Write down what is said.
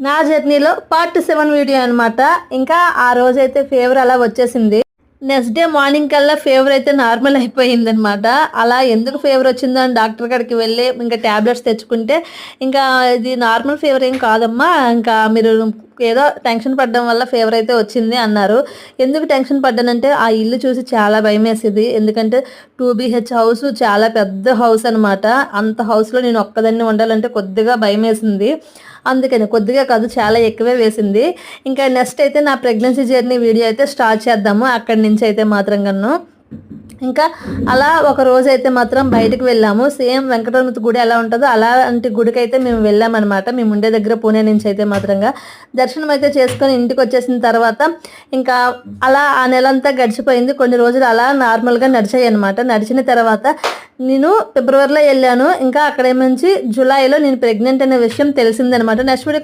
నా జర్నీలో part seven video అనమాట ఇంకా ఆ రోజైతే ఫీవర్ అలా వచ్చేసింది. నెక్స్ట్ డే మార్నింగ్ కల్లా ఫీవర్ అయితే నార్మల్ అయిపోయింది అనమాట అలా ఎందుకు ఫీవర్ వచ్చిందో అని డాక్టర్ కాడికి వెళ్ళి ఇంకా ట్యాబ్లెట్స్ తెచ్చుకుంటే ఇంకా ఇది నార్మల్ ఫీవర్ ఏం కాదమ్మా. ఇంకా మీరు ఏదో టెన్షన్ పడడం వల్ల ఫేవర్ అయితే వచ్చింది అన్నారు. ఎందుకు టెన్షన్ పడ్డానంటే ఆ ఇల్లు చూసి చాలా భయం వేసేది. ఎందుకంటే టూ బీహెచ్ హౌస్ చాలా పెద్ద హౌస్ అనమాట అంత హౌస్లో నేను ఒక్కదాన్ని ఉండాలంటే కొద్దిగా భయం వేసింది. అందుకని కొద్దిగా కాదు చాలా ఎక్కువే వేసింది. ఇంకా నెక్స్ట్ అయితే నా ప్రెగ్నెన్సీ జర్నీ వీడియో అయితే స్టార్ట్ చేద్దాము. అక్కడి నుంచి అయితే మాత్రం కన్ను. ఇంకా అలా ఒక రోజు అయితే మాత్రం బయటకు వెళ్ళాము. సేమ్ వెంకటరమణ గుడి ఎలా ఉంటుందో అలాంటి గుడికి అయితే మేము వెళ్ళామన్నమాట. మేము ఉండే దగ్గర పూణే నుంచి అయితే మాత్రంగా. దర్శనం అయితే చేసుకొని ఇంటికి వచ్చేసిన తర్వాత ఇంకా అలా ఆ నెలంతా గడిచిపోయింది. కొన్ని రోజులు అలా నార్మల్గా నడిచాయి అనమాట నడిచిన తర్వాత నేను ఫిబ్రవరిలో వెళ్ళాను. ఇంకా అక్కడ నుంచి జూలైలో నేను ప్రెగ్నెంట్ అనే విషయం తెలిసిందనమాట నెక్స్ట్ వీడియో